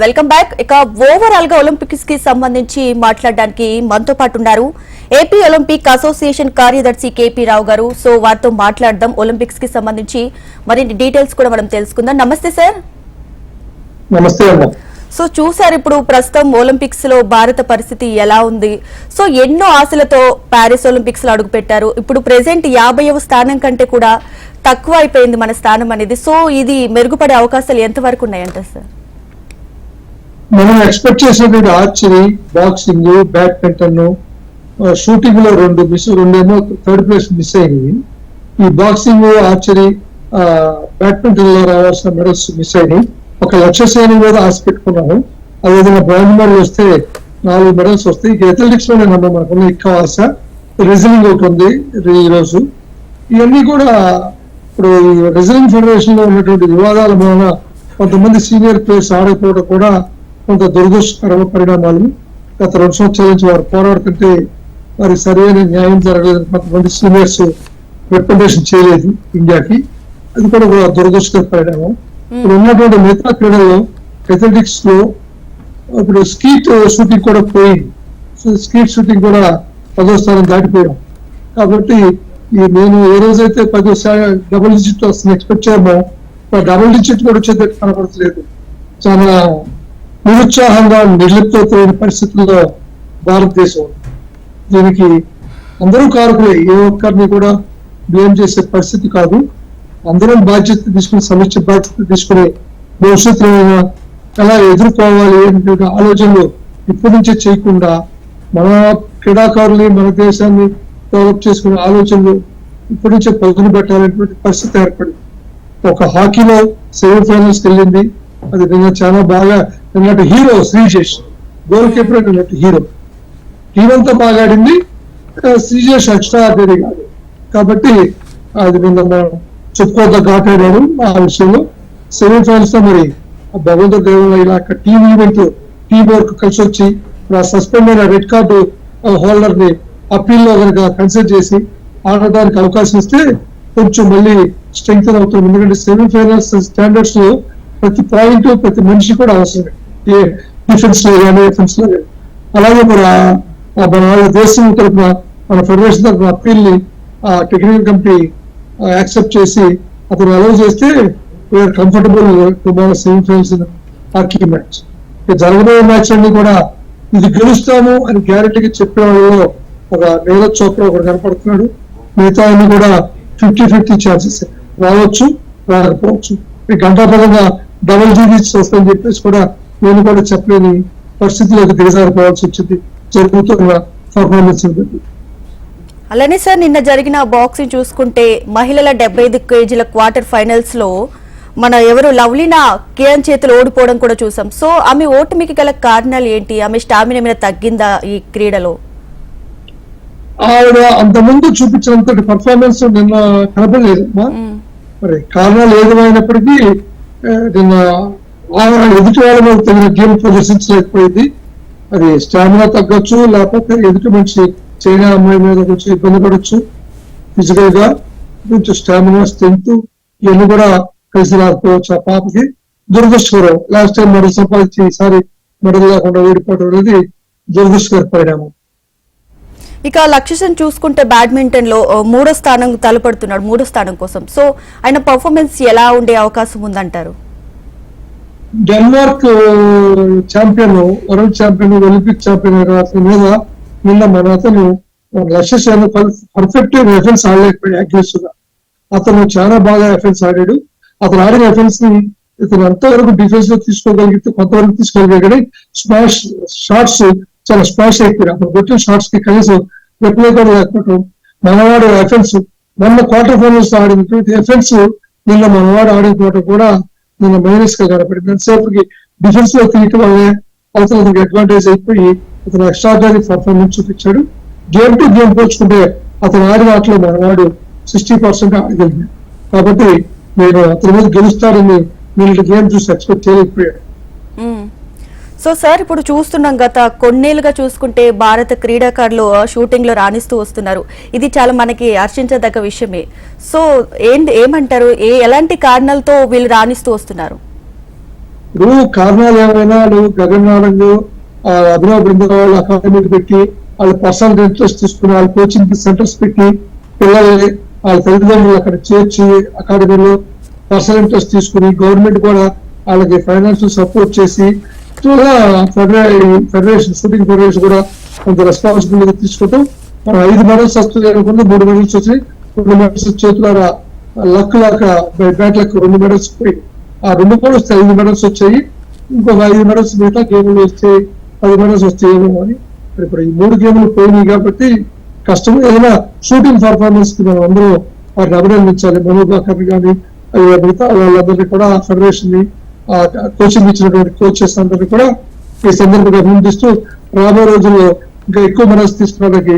Welcome back. ఇక ఓవరాల్గా ఒలింపిక్స్కి సంబంధించి మాట్లాడడానికి మనతో పాటు ఉన్నారు ఏపీ ఒలింపిక్ అసోసియేషన్ కార్యదర్శి కేపీ రావు గారు. సో వారితో మాట్లాడదాం ఒలింపిక్స్కి సంబంధించి మరిన్ని డీటెయిల్స్ కూడా మనం తెలుసుకుందాం. నమస్తే సార్. నమస్తే సో చూసారు ఇప్పుడు ప్రస్తుతం ఒలింపిక్స్లో భారత పరిస్థితి ఎలా ఉంది? సో ఎన్నో ఆశలతో ప్యారిస్ ఒలింపిక్స్లో అడుగు పెట్టారు ఇప్పుడు ప్రెసెంట్ యాభైవ స్థానం కంటే కూడా తక్కువ అయిపోయింది మన స్థానం అనేది. సో ఇది మెరుగుపడే అవకాశాలు ఎంతవరకు ఉన్నాయంట సార్? మనం ఎక్స్పెక్ట్ చేసినటువంటి ఆర్చరీ బాక్సింగ్ బ్యాడ్మింటన్ షూటింగ్లో రెండు మిస్ రెండేమో థర్డ్ ప్లేస్ మిస్ అయినవి ఈ బాక్సింగ్ ఆర్చరీ బ్యాడ్మింటన్లో రావాల్సిన మెడల్స్ మిస్ అయినాయి. ఒక లక్ష శ్రేణి మీద ఆశ పెట్టుకున్నాము. అదేవిధంగా బ్రాంజ్ మెడల్ వస్తే నాలుగు మెడల్స్ వస్తాయి. ఇక అథ్లెటిక్స్లోనే నమ్మ మనకున్న ఎక్కువ ఆశ. రెజ్లింగ్ ఒకటి ఉంది ఈరోజు ఇవన్నీ కూడా ఇప్పుడు రెజ్లింగ్ ఫెడరేషన్లో ఉన్నటువంటి వివాదాల మూలన కొంతమంది సీనియర్ ప్లేయర్స్ ఆడకపోవడం కూడా కొంత దురదృష్టకర పరిణామాలు. గత రెండు సంవత్సరాల నుంచి వారు పోరాడుతుంటే వారి సరైన న్యాయం జరగలేదు కొంతమంది సీనియర్స్ రికమెండేషన్ చేయలేదు ఇండియాకి. అది కూడా ఒక దురదృష్టకర పరిణామం. ఇప్పుడు ఉన్నటువంటి మిగతా క్రీడల్లో అథ్లెటిక్స్లో ఇప్పుడు స్కీట్ షూటింగ్ కూడా పోయింది. సో స్కీట్ షూటింగ్ కూడా పదో స్థానం దాటిపోయాం. కాబట్టి ఈ నేను ఏ రోజైతే పదో డబుల్ డిజిట్ వస్తుంది ఎక్స్పెక్ట్ చేయమో డబుల్ డిజిట్ కూడా వచ్చేటట్టు కనపడట్లేదు. చాలా నిరుత్సాహంగా నిర్లిప్తమైన పరిస్థితుల్లో భారతదేశం దీనికి అందరూ కారకులే. ఏ ఒక్కరిని కూడా బ్లేమ్ చేసే పరిస్థితి కాదు. అందరం బాధ్యత తీసుకుని సమస్య బాధ్యత తీసుకుని భవిష్యత్తులో ఎలా ఎదుర్కోవాలి అనేటువంటి ఆలోచనలు ఇప్పటి నుంచే చేయకుండా మన క్రీడాకారుల్ని మన దేశాన్ని డెవలప్ చేసుకునే ఆలోచనలు ఇప్పటి నుంచే పదును పెట్టాలనేటువంటి పరిస్థితి ఏర్పడింది. ఒక హాకీలో సెమీఫైనల్స్కి వెళ్ళింది. అది నిన్న చాలా బాగా అన్నట్టు హీరో శ్రీజేష్ గోల్ కీపర్ నిన్నటి హీరో. హీరోతో అంతా బాగా ఆడింది. శ్రీజేష్ ఎక్స్ట్రా ఆర్డినరీ కాదు. కాబట్టి అది నిన్న మనం చెప్పుకోదగ్గ ఆట ఆడాడు ఆ విషయంలో. సెమీఫైనల్స్లో మరి ఆ దేవుడు ఇలా టీమ్ ఈవెంట్ టీమ్ వర్క్ కలిసి వచ్చి ఆ సస్పెండ్ అయిన రెడ్ కార్డు హోల్డర్ని అప్పీల్లో కనుక కన్సిడర్ చేసి ఆడడానికి అవకాశం ఇస్తే కొంచెం మళ్ళీ స్ట్రెంగ్త్ అవుతుంది. ఎందుకంటే సెమీఫైనల్స్ స్టాండర్డ్స్లో ప్రతి పాయింట్ ప్రతి మనిషి కూడా అవసరం డిఫెన్స్లో కానీ డిఫెన్స్లో కానీ. అలాగే మన మన దేశం తరఫున మన ఫెడరేషన్ తరఫున అప్పీల్ని ఆ టెక్నికల్ కమిటీ యాక్సెప్ట్ చేసి అతను అలౌ చేస్తే we're comfortable tomorrow semifinals hockey match జరగబోయే మ్యాచ్ అన్ని కూడా ఇది గెలుస్తాము అని గ్యారెంటీగా చెప్పే వాళ్ళలో ఒక నీరజ్ చోప్రా ఒకడు కనపడుతున్నాడు. మిగతా అన్ని కూడా ఫిఫ్టీ ఫిఫ్టీ ఛాన్సెస్ రావచ్చు రాకపోవచ్చు. ఈ గంటాపరంగా డబుల్ డిజిట్స్ వస్తాయని చెప్పేసి కూడా నేను కూడా చెప్పలేని పరిస్థితిలోకి దిగజారిపోవాల్సి వచ్చింది. జరుగుతున్న పర్ఫార్మెన్స్ బట్టి అలానే సార్ నిన్న జరిగిన బాక్సింగ్ చూసుకుంటే మహిళల డెబ్బై ఐదు కేజీల క్వార్టర్ ఫైనల్స్లో మన ఎవరు లవ్లీనా కిరణ్ చేతులు ఓడిపోవడం కూడా చూసాం. సో ఆమె ఓటమికి గల కారణాలు ఏంటి? ఆమె స్టామినా మీద తగ్గిందా ఈ క్రీడలో? ఆవిడ అంతకుముందు చూపించినంత పర్ఫార్మెన్స్ నిన్న కనపడలేదు. మరి కారణాలు ఏదేమైనప్పటికీ ఆ, నిన్న ఆవిడ ఎదుటి వాళ్ళ మీద తగిన గేమ్ ప్రదర్శించలేకపోయింది. అది స్టామినా తగ్గొచ్చు లేకపోతే ఎదుటి మనిషి చైనా అమ్మాయి మీద కొంచెం ఇబ్బంది పడవచ్చు ఫిజికల్గా కొంచెం స్టామినా స్ట్రెంత్ ఇవన్నీ కూడా కలిసి రాకపోవచ్చు ఆ పాపకి. దురదృష్టకరం లాస్ట్ టైం మెడల్ సంపాదించి ఈసారి మెడల్ లేకుండా ఓడిపోవడం అనేది దురదృష్టకర పరిణామం. ఇక లక్ష్యం చూసుకుంటే బ్యాడ్మింటన్లో మూడో స్థానం తలపడుతున్నాడు మూడో స్థానం కోసం. సో ఆయన పర్ఫార్మెన్స్ ఎలా ఉండే అవకాశం ఉందంటారు? Denmark champion world champion Olympic champion అయిన అతని మీద నిన్న మన అతను లక్ష్య సేన పర్ఫెక్ట్ ఎఫెన్స్ ఆడలేకపోయాడు అగ్రెసివ్గా అతను చాలా బాగా ఎఫెన్స్ ఆడాడు. అతను ఆడిన ఎఫెన్స్ని ఇతను ఎంతవరకు డిఫెన్స్లో తీసుకోగలిగితే కొంతవరకు తీసుకోగలిగాడు కానీ స్మాష్ షార్ట్స్ చాలా స్మాష్ అయిపోయాడు అతను కొట్టిన షార్ట్స్కి కనీసం ఎప్పుడో కూడా లేకపోవటం మనవాడు ఎఫెన్స్ మొన్న క్వార్టర్ ఫైనల్స్ ఆడినటువంటి ఎఫెన్స్ నిన్న మనవాడు ఆడిపోవడం కూడా నిన్న మైనస్గా కనపడింది. ఎంతసేపుకి డిఫెన్స్లో తిరిగి వల్లే అవతల అతనికి అడ్వాంటేజ్ అయిపోయి అతను ఎక్స్ట్రాడనరీ పర్ఫార్మెన్స్ చూపించాడు. గేమ్ టు గేమ్ పోల్చుకుంటే అతను ఆడిన ఆటలో మనవాడు సిక్స్టీ పర్సెంట్ ఆడగలిగాడు. కాబట్టి నేను అతని మీద గెలుస్తాడని నేను గేమ్ చూసి ఎక్స్పెక్ట్ చేయలేకపోయాడు సో సార్ ఇప్పుడు చూస్తున్నాం గత కొన్నేళ్ళుగా చూసుకుంటే భారత క్రీడాకారులు షూటింగ్లో రాణిస్తూ వస్తున్నారు. ఇది చాలా మనకి హర్షించదగ్గ విషయమే. సో ఏంటి ఏమంటారు? ఏ ఎలాంటి కారణాలతో వీళ్ళు రాణిస్తూ వస్తున్నారు? ఇప్పుడు కారణాలు ఏమైనా? నువ్వు గగనారంగు అభినవ్ బృందం వాళ్ళు పెట్టి వాళ్ళ పర్సనల్ ఇంట్రెస్ట్ తీసుకుని వాళ్ళ కోచింగ్ సెంటర్స్ పెట్టి పిల్లల్ని వాళ్ళ తల్లిదండ్రులు అక్కడ చేర్చి అకాడమీలో పర్సనల్ ఇంట్రెస్ట్ తీసుకుని గవర్నమెంట్ కూడా వాళ్ళకి ఫైనాన్షియల్ సపోర్ట్ చేసి యాక్చువల్గా ఫెడరేషన్ షూటింగ్ ఫెడరేషన్ కూడా కొంత రెస్పాన్సిబిలిటీ తీసుకుంటూ మనం ఐదు మెడల్స్ వస్తుంది అనుకుంటే మూడు మెడల్స్ వచ్చి రెండు మెడల్స్ చేతులారా లక్ లాక బ్యాట్ లక్ రెండు మెడల్స్ పోయి ఆ రెండు కూడా వస్తే ఐదు మెడల్స్ వచ్చాయి. ఇంకొక ఐదు మెడల్స్ మిగతా గేములు వస్తే పది మెడల్స్ వస్తాయేమో అని. ఇప్పుడు ఈ మూడు గేములు పోయినాయి కాబట్టి కష్టం. ఏదైనా షూటింగ్ పర్ఫార్మెన్స్కి మనం అందరూ వారిని అభినందించాలి. మనోబాకర్ కానీ మిగతా వాళ్ళందరినీ కూడా ఫెడరేషన్ని కోచింగ్ ఇచ్చినటువంటి కోచెస్ అందరినీ కూడా ఈ సందర్భంగా అభినందిస్తూ రాబోయే రోజుల్లో ఇంకా ఎక్కువ మనసు తీసుకోవడానికి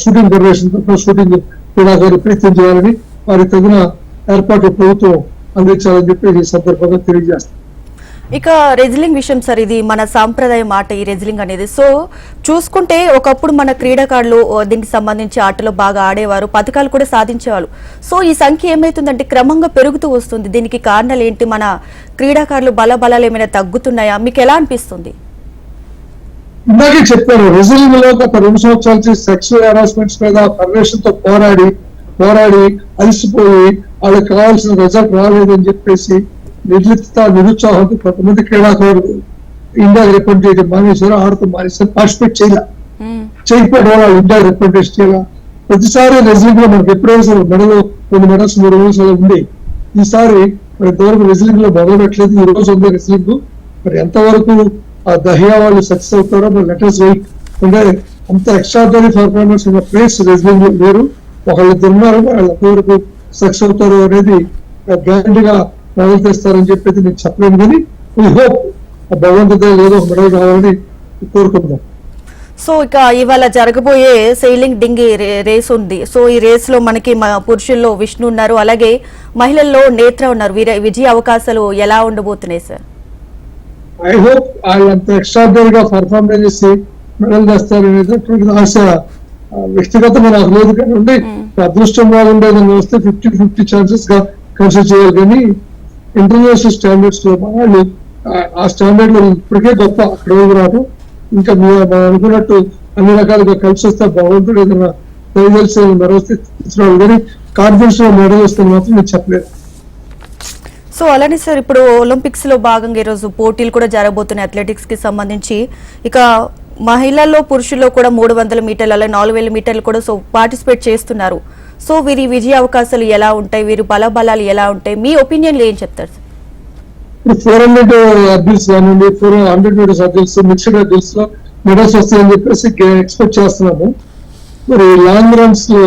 షూటింగ్ ఫెడరేషన్ తరఫున షూటింగ్ క్రీడాకారులు ప్రయత్నం చేయాలని వారికి తగిన ఏర్పాట్లు ప్రభుత్వం అందించాలని చెప్పి ఈ సందర్భంగా తెలియజేస్తాం ఇక రెజ్లింగ్ విషయం సార్ ఇది మన సాంప్రదాయ ఆట ఈ రెజ్లింగ్ అనేది. సో చూసుకుంటే ఒకప్పుడు మన క్రీడాకారులు దీనికి సంబంధించి ఆటలో బాగా ఆడేవారు పథకాలు కూడా సాధించేవాళ్ళు. సో ఈ సంఖ్య ఏమైతుందంటే క్రమంగా పెరుగుతూ వస్తుంది. దీనికి కారణాలు ఏంటి? మన క్రీడాకారులు బల బలాలు ఏమైనా తగ్గుతున్నాయా? మీకు ఎలా అనిపిస్తుంది? ఇందాకే చెప్పాను రెజ్లింగ్లో గత రెండు సంవత్సరాల నుంచి సెక్షువల్ హెరాస్మెంట్స్ మీద ఫెడరేషన్తో పోరాడి పోరాడి అలసిపోయి వాళ్ళకి కావాల్సిన రిజల్ట్ రాలేదని చెప్పేసి నిర్లిప్త నిరుత్సాహంతో కొంతమంది క్రీడాకారులు ఇండియా రిప్రజెంట్ చేయడం మానేశారు. ఆడుతూ మానేశారు. పార్టిసిపేట్ చేయాలి. చేయకపోవడం వల్ల ఇండియా రిప్రజెంట్ చేయాలి. ప్రతిసారి రెజ్లింగ్లో మనకి ఎప్పుడైనా మెడల్ రెండు మెడల్స్ మూడు మెడల్స్ అలా ఉంది ఈసారి మరి ఇంతవరకు రెజ్లింగ్లో మొదలు పెట్టలేదు. ఈ రోజు ఉంది రెజ్లింగ్ మరి ఎంతవరకు ఆ దహియా వాళ్ళు సక్సెస్ అవుతారో మరి లెటర్స్ వెయిట్ అంటే అంత ఎక్స్ట్రాడనరీ పర్ఫార్మెన్స్ ఉన్న ప్లేస్ రెజ్లింగ్ లేరు. ఒకళ్ళు తిన్నారు వాళ్ళు ఎంతవరకు సక్సెస్ అవుతారో అనేది గ్యారంటీగా తెస్తారని చెప్పేది నేను చెప్పలేను కానీ హోప్ భగవంతుడు ఏదో ఒక మెడల్ కావాలని కోరుకుందాం సో ఇక ఇవాళ జరగబోయే సెయిలింగ్ డింగి రేస్ ఉంది. సో ఈ రేస్లో మనకి పురుషుల్లో విష్ణు ఉన్నారు. అలాగే మహిళల్లో నేత్ర ఉన్నారు. వీర విజయ అవకాశాలు ఎలా ఉండబోతున్నాయి సార్ ఐ హోప్ వాళ్ళంత ఎక్స్ట్రాడనరీగా పర్ఫార్మెన్స్ చేసి మెడల్ తెస్తారనేటటువంటి ఆశ ఆ, వ్యక్తిగతంగా నాకు లేదు. కానీ అదృష్టం బాగుండేదని వస్తే ఫిఫ్టీ ఫిఫ్టీ ఛాన్సెస్గా కన్సిడర్ చేయాలి. కానీ ఇంటర్నేషనల్ స్టాండర్డ్స్లో మన వాళ్ళు ఆ- స్టాండర్డ్లో ఇప్పటికే గొప్ప అక్కడ ఏమి ఇంకా మీరు మనం అనుకున్నట్టు అన్ని రకాలుగా కలిసి వస్తే బాగుంటుంది ఏదైనా తెలిసి మెడల్ తీసుకురావాలి కానీ కాన్ఫిడెన్స్లో మెడల్ వస్తే మాత్రం నేను చెప్పలేదు. సో అలానే సార్ ఇప్పుడు ఒలింపిక్స్లో భాగంగా ఈరోజు పోటీలు కూడా జరగబోతున్నాయి అథ్లెటిక్స్కి సంబంధించి. ఇక మహిళల్లో పురుషుల్లో కూడా మూడు వందల మీటర్లు అలాగే నాలుగు వేల మీటర్లు కూడా సో పార్టిసిపేట్ చేస్తున్నారు. సో వీరి విజయ అవకాశాలు ఎలా ఉంటాయి? వీరి బల బలాలు ఎలా ఉంటాయి? మీ ఒపీనియన్లు ఏం చెప్తారు? ఫోర్ హండ్రెడ్ అర్జిల్స్ కానివ్వండి four hundred metres hurdles mixed అర్జిల్స్లో medals వస్తాయని చెప్పేసి ఎక్స్పెక్ట్ చేస్తున్నాము. మరి లాంగ్ రన్స్లో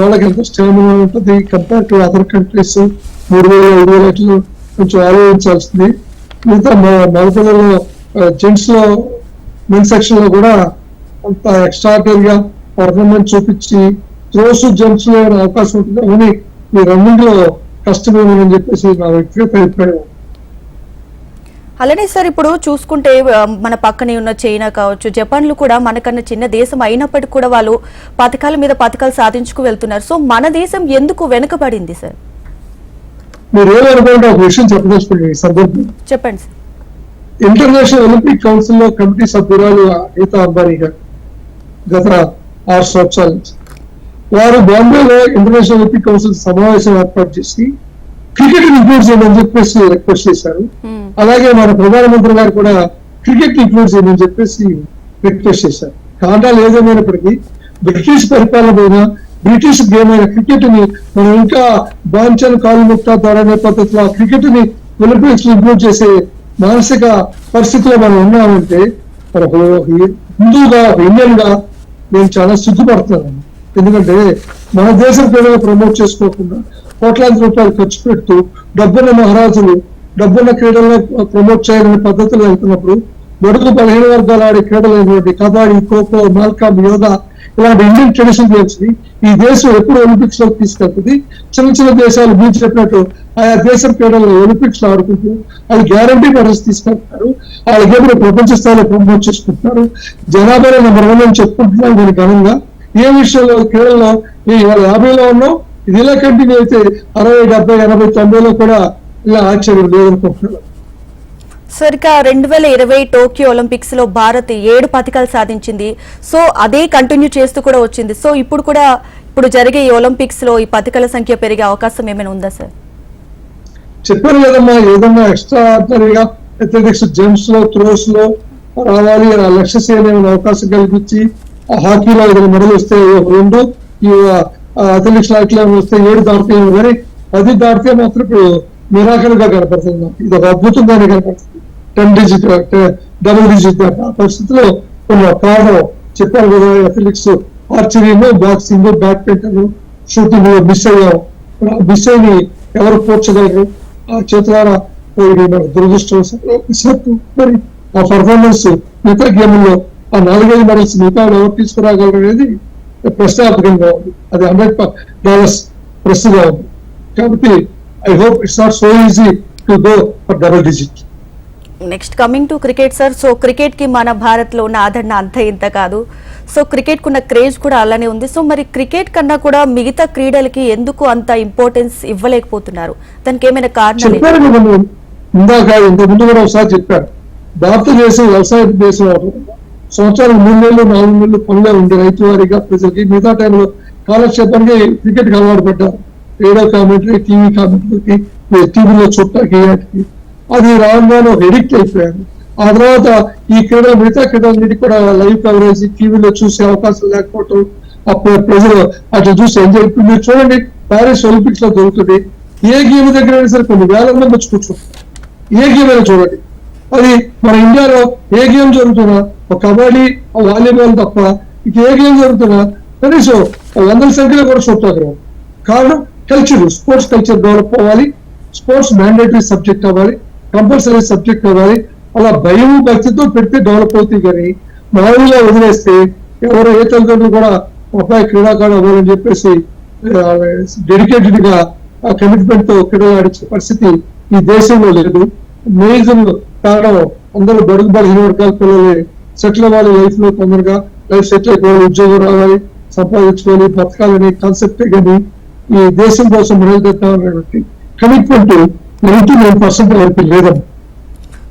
వాళ్ళకి ఎంత స్టామినా ఉంటుంది కంపేర్ టు అదర్ కంట్రీస్? మూడు వేల ఐదు వేల అట్లు కొంచెం ఆలోచించాల్సింది. మిగతా మగపిల్లలు జెంట్స్లో మెన్ సెక్షన్లో కూడా అంత ఎక్స్ట్రాడనరీగా పర్ఫార్మెన్స్ చూపించి త్రోస్ జంప్స్లో ఏమైనా అవకాశం ఉంటుంది? కానీ ఈ రన్నింగ్లో కష్టమేమని చెప్పేసి నా వ్యక్తిగత అభిప్రాయం. అలానే సార్ ఇప్పుడు చూసుకుంటే మన పక్కనే ఉన్న చైనా కావచ్చు జపాన్లు కూడా మనకన్నా చిన్న దేశం అయినప్పటికీ కూడా వాళ్ళు పథకాల మీద పథకాలు సాధించుకు వెళ్తున్నారు. సో మన దేశం ఎందుకు వెనుకబడింది సార్? మీరు ఏమనుకుంటే ఒక విషయం చెప్పదలుచుకోండి సందర్భం చెప్పండి సార్. ఇంటర్నేషనల్ ఒలింపిక్ కౌన్సిల్లో కమిటీ సభ్యురాలు గీతా అంబానీ గారు గత ఆరు సంవత్సరాల నుంచి. వారు బాంబేలో ఇంటర్నేషనల్ ఒలింపిక్ కౌన్సిల్ సమావేశం ఏర్పాటు చేసి క్రికెట్ ఇంక్లూడ్ చేయమని చెప్పేసి రిక్వెస్ట్ చేశారు. మ్మ్. అలాగే మన ప్రధానమంత్రి గారు కూడా క్రికెట్ ఇంక్లూడ్ చేయమని చెప్పేసి రిక్వెస్ట్ చేశారు. కారణాలు ఏదేమైనప్పటికీ బ్రిటిష్ పరిపాలన బ్రిటిష్ గేమ్ అయిన క్రికెట్ని మనం ఇంకా బాంచన్ కాలు ముక్త ధోరణి పద్ధతిలో ఆ క్రికెట్ని ఒలింపిక్స్ ఇంక్లూడ్ చేసే మానసిక పరిస్థితిలో మనం ఉన్నామంటే ఒక హిందూగా ఒక ఇండియన్గా నేను చాలా సిగ్గుపడుతున్నాను. ఎందుకంటే మన దేశం పేరుగా ప్రమోట్ చేసుకోకుండా కోట్లాది రూపాయలు ఖర్చు పెడుతూ డబ్బున్న మహారాజులు డబ్బున్న క్రీడలను ప్రమోట్ చేయాలనే పద్ధతులు వెళ్తున్నప్పుడు బడుగు బలహీన వర్గాలు ఆడే క్రీడలు అయినటువంటి కబడ్డీ ఖోఖో మాల్కామ్ యోగా ఇలాంటి ఇండియన్ ట్రెడిషన్ గేమ్స్ని ఈ దేశం ఎప్పుడు ఒలింపిక్స్లోకి తీసుకెళ్తుంది. చిన్న చిన్న దేశాలు మీరు చెప్పినట్టు ఆయా దేశం క్రీడలు ఒలింపిక్స్లో ఆడుకుంటూ అది గ్యారంటీ మెడల్స్ తీసుకెళ్తారు వాళ్ళ గేమ్ ప్రపంచ స్థాయిలో ప్రమోట్ చేసుకుంటున్నారు. జనాభాలో నెంబర్ వన్ అని చెప్పుకుంటున్నారు దీని ఘనంగా ఏ విషయంలో క్రీడల్లో ఇవాళ యాభైలో ఉన్నాం. ఇది ఇలా కంటిన్యూ అయితే అరవై డెబ్బై ఎనభై తొంభైలో కూడా ఇలా ఆశ్చర్యం లేదనుకుంటున్నాను. ఇక రెండు వేల ఇరవై టోక్యో ఒలింపిక్స్లో భారత్ ఏడు పథకాలు సాధించింది. సో అదే కంటిన్యూ చేస్తూ కూడా వచ్చింది. సో ఇప్పుడు కూడా ఇప్పుడు జరిగే ఈ ఒలింపిక్స్లో ఈ పథకాల సంఖ్య పెరిగే అవకాశం ఏమైనా ఉందా సార్? చెప్పాను కదమ్మా ఏదన్నా ఎక్స్ట్రా ఆర్డినరీగా అథ్లెటిక్స్ జెమ్స్లో త్రోస్లో రావాలి లక్ష్య అవకాశం కల్పించి హాకీలో ఐదు మెడలు వస్తే ఒక రెండు ఈ అథ్లెటిక్స్ అట్లా వస్తే ఏడు దాటితే కానీ పది దాటితే మాత్రం ఇప్పుడు మిరాకల్గా కనపడుతుంది. నాకు. ఇది ఒక అద్భుతంగానే కనపడుతుంది. టెన్ డిజిట్ డబుల్ డిజిట్ ఆ పరిస్థితిలో కొన్ని పాడడం చెప్పారు కదా అథ్లెటిక్స్ ఆర్చరీను బాక్సింగ్ బ్యాడ్మింటన్ షూటింగ్ మిస్ అయ్యాం. మిస్ అయ్యి ఎవరు పోర్చగలరు ఆ చేతులారా దురదృష్టం మరి ఆ పర్ఫార్మెన్స్ మిగతా గేమ్లో ఆ నాలుగైదు మెడల్స్ మిగతా ఎవరు తీసుకురాగలరు అనేది ప్రశ్నార్థకంగా ఉంది. అది హండ్రెడ్ డాలర్స్ ప్రస్తుతం ఉంది. కాబట్టి I hope it's not so easy to go for double digit next coming to cricket sir so క్రికెట్కి మన భారత్లో ఉన్న ఆదరణ అంత ఇంత కాదు. సో క్రికెట్ కున్న క్రేజ్ కూడా అలానే ఉంది. సో మరి క్రికెట్ కన్నా కూడా మిగతా క్రీడలకి ఎందుకు అంత ఇంపార్టెన్స్ ఇవ్వలేకపోతున్నారు? దానికి ఏమైనా కారణాలు నేను ఇందాక ఇంత ముందు కూడా ఒకసారి చెప్పారు భారతదేశం వ్యవసాయ దేశం సంవత్సరానికి మూడు నెలలు నాలుగు నెలలు పనులే ఉంది రైతు వారిగా ప్రజలకి మిగతా టైంలో కాలక్షేపానికి క్రికెట్ అలవాటు పడ్డారు. రేడియో కామెంటరీ టీవీ కామెంటరీకి టీవీలో చుట్టాకి వాటికి. అది రాగానే ఒక ఎడిక్ట్ అయిపోయాను ఆ తర్వాత ఈ క్రీడలు మిగతా క్రీడలన్నిటి కూడా లైవ్ కవరేజ్ టీవీలో చూసే అవకాశం లేకపోవటం అప్పుడు ప్రజలు అట్లా చూసి ఎంజాయ్ మీరు చూడండి ప్యారిస్ ఒలింపిక్స్లో దొరుకుతుంది. ఏ గేమ్ దగ్గర అయినా సరే కొన్ని వేల మంది వచ్చి కూర్చుంటారు. ఏ గేమ్ అయినా చూడండి. అది మన ఇండియాలో ఏ గేమ్ జరుగుతున్నా ఒక కబడ్డీ వాలీబాల్ తప్ప ఇక ఏ గేమ్ జరుగుతున్నా కనీసం వందల సంఖ్యలో కూడా చూస్తారు కారణం కల్చర్ స్పోర్ట్స్ కల్చర్ డెవలప్ అవ్వాలి స్పోర్ట్స్ మ్యాండేటరీ సబ్జెక్ట్ అవ్వాలి కంపల్సరీ సబ్జెక్ట్ అవ్వాలి అలా భయం భక్తితో పెడితే డెవలప్ అవుతాయి కానీ మామూలుగా వదిలేస్తే ఎవరో ఏ తల్లిదండ్రులు కూడా అబ్బాయి క్రీడాకారుడు అవ్వాలని చెప్పేసి డెడికేటెడ్గా ఆ కమిట్మెంట్తో క్రీడలు ఆడించే పరిస్థితి ఈ దేశంలో లేదు. మేజర్ కారణం అందరూ బడుగు బలహీన వర్గాల పిల్లలు. సెటిల్ అవ్వాలి లైఫ్లో తొందరగా. లైఫ్ సెటిల్ అయిపోవాలి ఉద్యోగం రావాలి సంపాదించుకోవాలి బతకాలని కాన్సెప్ట్ కానీ ఈ దేశం కోసం మొదలుపెట్టాలనేటువంటి కమిట్మెంట్ నైన్టీ నైన్ పర్సెంట్ వరకు లేదమ్మా.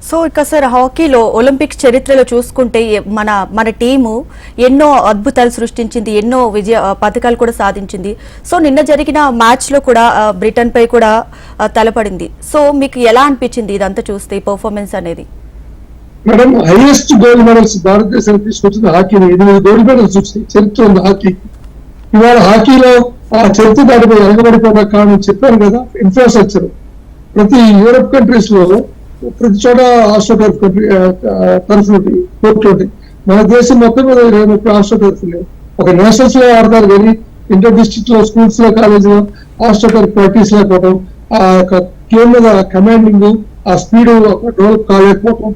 సో ఇక సార్ హాకీలో ఒలింపిక్స్ చరిత్రలో చూసుకుంటే మన మన టీము ఎన్నో అద్భుతాలు సృష్టించింది ఎన్నో విజయ పథకాలు కూడా సాధించింది. సో నిన్న జరిగిన మ్యాచ్లో కూడా బ్రిటన్పై కూడా తలపడింది. సో మీకు ఎలా అనిపించింది ఇదంతా చూస్తే పర్ఫార్మెన్స్ అనేది? మేడం హైయెస్ట్ గోల్డ్ మెడల్స్ భారతదేశానికి తీసుకొచ్చింది హాకీని ఎనిమిది గోల్డ్ మెడల్స్ వచ్చినాయి చరిత్ర ఉంది హాకీ. ఇవాళ హాకీలో ఆ చరిత్ర దాటిపోయి వెనకబడిపోయిన కారణం చెప్పాను కదా ఇన్ఫ్రాస్ట్రక్చర్ ప్రతి యూరోప్ కంట్రీస్లో ప్రతి చోట ఆస్ట్రో టర్ఫ్ టర్ఫ్ ఉంటాయి కోర్టు ఉంటాయి మన దేశం మొత్తం మీద ఇరవై ముప్పై హాస్టల్ టర్ఫ్ లేవు ఒక నేషనల్స్లో ఆడతారు కానీ ఇంటర్ డిస్ట్రిక్ట్లో స్కూల్స్లో కాలేజ్లో ఆస్ట్రో టర్ఫ్ ప్రాక్టీస్ లేకపోవడం ఆ యొక్క గేమ్ మీద కమాండింగ్ ఆ స్పీడ్ డెవలప్ కాలేకపోవడం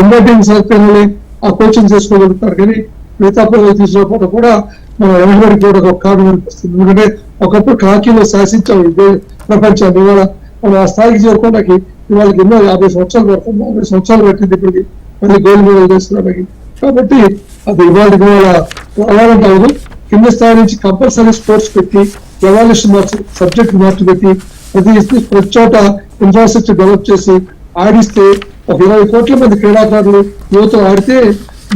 ఇండియా టీమ్ ఆ కోచింగ్ చేసుకోగలుగుతారు కానీ మిగతా పిల్లలు తీసుకోకపోవడం కూడా మనం వెనకబడిపోవడం ఒక కారణం అనిపిస్తుంది. ఎందుకంటే ఒకప్పుడు కాకీలో శాసించాం ప్రపంచాన్ని ఇవాళ మనం ఆ స్థాయికి చేరుకోవడానికి ఇవాళ ఎన్నో యాభై సంవత్సరాలు పడుతుంది యాభై సంవత్సరాలు పట్టింది ఇప్పటికి. మళ్ళీ గోల్డ్ మెడల్ చేసుకోవడానికి కాబట్టి అది ఇవాళ ఇవాళ రావాలంటే అవదు కింద స్థాయి నుంచి కంపల్సరీ స్పోర్ట్స్ పెట్టి ఎవాల్యూషన్ మార్చి సబ్జెక్ట్ మార్చి పెట్టి ప్రతి ప్రతి చోట ఇన్ఫ్రాస్ట్రక్చర్ డెవలప్ చేసి ఆడిస్తే ఒక ఇరవై కోట్ల మంది క్రీడాకారులు యువత ఆడితే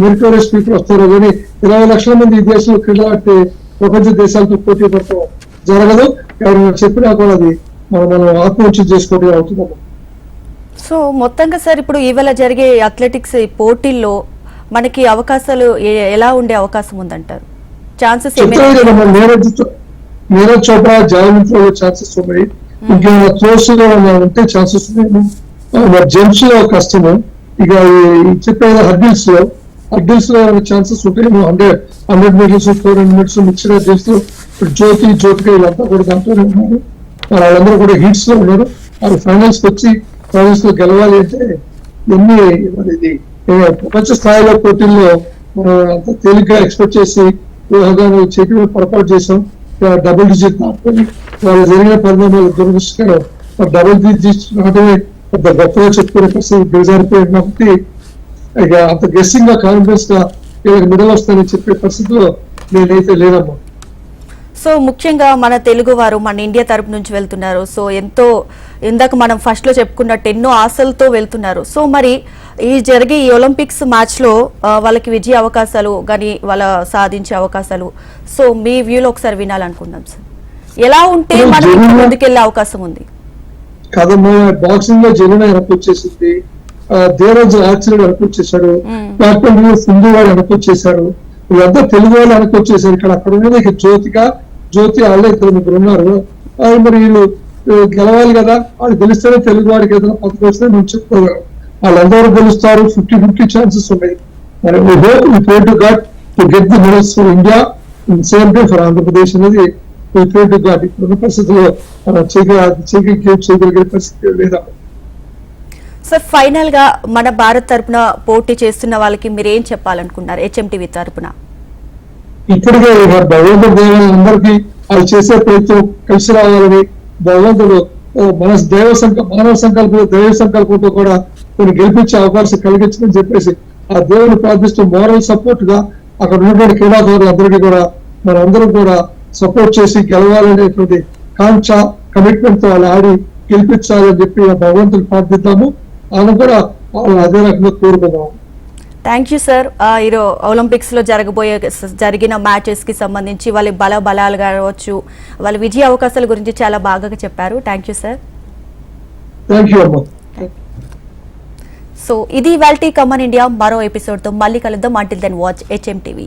మెరిటోరియస్ పీపుల్ వస్తారు. కానీ ఇరవై లక్షల మంది ఈ దేశంలో క్రీడలు ఆడితే ప్రపంచ దేశాలతో పోటీ పడటం జరగదు. ఎవరైనా చెప్పినా కూడా అది మనం మనం ఆత్మహత్య చేసుకోవడం అవుతుంది సో మొత్తంగా సార్ ఇప్పుడు ఇవాళ జరిగే అథ్లెటిక్స్ పోటీల్లో మనకి అవకాశాలు ఎలా ఉండే అవకాశం ఉందంటారు? ఛాన్సెస్ ఏమైనా నీరజ్ చోప్రా లో ఛాన్సెస్ ఉన్నాయి. ఇంకా త్రోస్లో ఉంటే ఛాన్సెస్ ఉన్నాయి. జెంట్స్లో కష్టము ఇక ఈ చెప్పే హర్డిల్స్లో. హర్డిల్స్లో ఛాన్సెస్ ఉంటాయి? Hundred hundred metres four hundred metres mixed hurdles ఇప్పుడు జ్యోతి జ్యోతిక వీళ్ళంతా కూడా దాంట్లోనే ఉన్నారు. వాళ్ళందరూ కూడా హీట్స్లో ఉన్నారు. వాళ్ళు ఫైనల్స్ వచ్చి ఫైనల్స్లో గెలవాలి అంటే ఎన్ని మరి ఇది ప్రపంచ స్థాయిలో పోటీల్లో మనం అంత తేలిగ్గా ఎక్స్పెక్ట్ చేసి ఊహాగానం చేతి పొరపాటు చేసాం డబుల్ డిజిట్ నాటుకొని వాళ్ళు జరిగిన పరిణామాలు దురదృష్టకరం. డబుల్ డిజిట్ నాటమే పెద్ద గొప్పగా చెప్పుకునే పరిస్థితి దిగజారిపోయింది కాబట్టి ఇక అంత గెస్సింగ్గా కాన్ఫిడెన్స్గా వీళ్ళకి మిడల్ వస్తానని చెప్పే పరిస్థితిలో నేనైతే లేనమ్మా. సో ముఖ్యంగా మన తెలుగు వారు మన ఇండియా తరపు నుంచి వెళ్తున్నారు. సో ఎంతో ఇందాక మనం ఫస్ట్లో చెప్పుకున్నట్టు ఎన్నో ఆశలతో వెళ్తున్నారు. సో మరి ఈ జరిగే ఈ ఒలింపిక్స్ మ్యాచ్లో వాళ్ళకి విజయ అవకాశాలు కానీ వాళ్ళ సాధించే అవకాశాలు. సో మీ వ్యూలో ఒకసారి వినాలనుకుందాం సార్ ఎలా ఉంటే మనం ముందుకెళ్ళే అవకాశం ఉంది? కథము బాక్సింగ్లో జరిగిన వెనక్కి వచ్చేసింది. ఆ, ధీరజ్ ఆర్చరీ వెనక్కి వచ్చేసాడు. మ్మ్. బ్యాడ్మింటన్ సింధు వాడు వెనక్కి వచ్చేసారు. వీళ్ళంతా తెలుగు వాళ్ళు వెనక్కి వచ్చేసారు. ఇక్కడ అక్కడ ఉన్నది ఇక జ్యోతిక జ్యోతి వాళ్ళే ఇద్దరు ముగ్గురు ఉన్నారు. మరి వీళ్ళు గెలవాలి కదా? వాళ్ళు గెలిస్తేనే తెలుగు వాడికి ఏదైనా పథకం వస్తే నేను చెప్పుకోగలం. వాళ్ళందరూ గెలుస్తారు. ఫిఫ్టీ ఫిఫ్టీ ఛాన్సెస్ ఉన్నాయి. మరి to God to get the medals for India and same day for Andhra Pradesh అనేది pray to God. ఇప్పుడున్న పరిస్థితుల్లో చేయగలిగే పరిస్థితి లేదా? సార్ ఫైనల్గా మన భారత్ తరపున పోటీ చేస్తున్న వాళ్ళకి మీరు ఏం చెప్పాలనుకున్నారు హెచ్ఎంటీవీ తరపున. ఇప్పటికే భగవంతుడు దేవుని అందరికీ వాళ్ళు చేసే ప్రయత్నం కలిసి రావాలని భగవంతుడు ఓ మన దేవ సంకల్ప మానవ సంకల్పం దైవ సంకల్పంతో కూడా కొన్ని గెలిపించే అవకాశం కలిగించదని చెప్పేసి ఆ దేవుని ప్రార్థిస్తూ మోరల్ సపోర్ట్గా అక్కడ ఉన్నటువంటి క్రీడాకారులు అందరికీ కూడా మనందరం కూడా సపోర్ట్ చేసి గెలవాలనేటువంటి కాంక్ష కమిట్మెంట్తో వాళ్ళు ఆడి గెలిపించాలని చెప్పి ఆ భగవంతుని ప్రార్థిద్దాము. ఆయన కూడా వాళ్ళు అదే రకంగా కోరుకున్నాము థ్యాంక్ యూ సార్ ఈరో ఒలింపిక్స్లో జరగబోయే జరిగిన మ్యాచెస్కి సంబంధించి వాళ్ళ బల బలాలు కావచ్చు వాళ్ళ విజయ అవకాశాల గురించి చాలా బాగా చెప్పారు. థ్యాంక్ యూ సార్ సో ఇది వాల్టీ కమన్ ఇండియా. మరో ఎపిసోడ్తో మళ్ళీ కలుద్దాం. Until then watch HM TV